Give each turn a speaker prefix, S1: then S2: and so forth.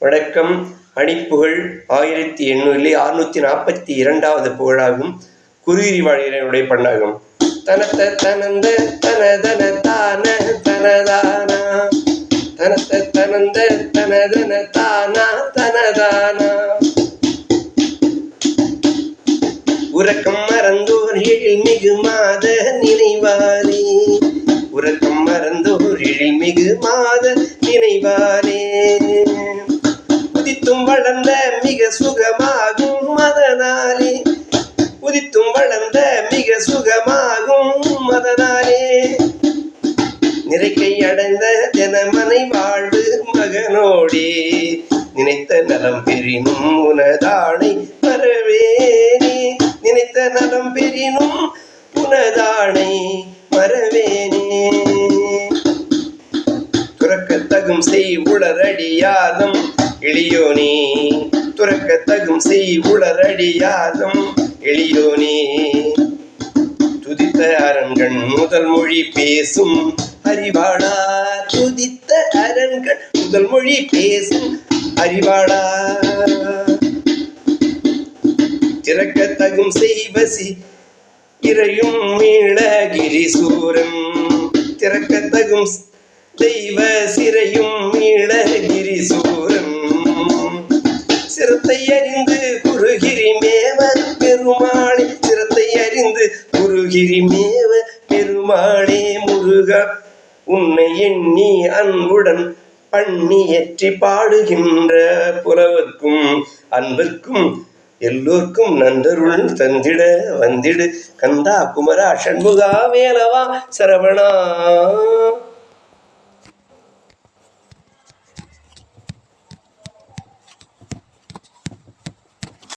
S1: வணக்கம். அணிப்புகழ் ஆயிரத்தி எண்ணூறிலே அறுநூத்தி நாற்பத்தி இரண்டாவது புகழாகும். குருகிரி வாழ்கிறனுடைய பண்ணாகும். தனத்த தனந்த தனதன தான தனதானா? தனத்த தனந்த தனதன தானா தனதானா? உறக்கம் மறந்தோர் எழில் மிகு மாத நினைவாரே உறக்கம் மறந்தோர் எழில் மிகு மாத உதித்தும் வளர்ந்த மிக சுகமாகும் மதனாலே. உதித்தும் வளர்ந்த மிக சுகமாகும் மதனாலே. நிறைக்கை அடைந்த ஜனமனை வாழ்வு மகனோடே. நினைத்த நலம் பெறினும் உனதானை மறவேனே நினைத்த நலம் பெறினும் உனதானை மறவேனே துறக்கத்தகும் செய் உளரடியாதம் எளியோனே துறக்கத்தகும் செய் உளரடியாதம் எளியோனே துதித்த அரண்கண் முதல் மொழி பேசும். அறிவாளா துதித்த அரண்கண் முதல் மொழி பேசும். அறிவாளா திறக்க தகும் செய்வசி இறையும் மீளகிரி சூரன் திறக்க தகும் தெய்வ சிறையும் சிரத்தை அறிந்து குருகிரி மேவ பெருமாளே சிரத்தை அறிந்து குருகிரி மேவ பெருமாளே முருகா உன்னை எண்ணி அன்புடன் பண்ணி ஏற்றி பாடுகின்ற புலவர்க்கும் அன்பிற்கும் எல்லோருக்கும் நன்றருள் தந்திட வந்திடு. கந்தா குமரா சண்முகா வேலவா சரவணா.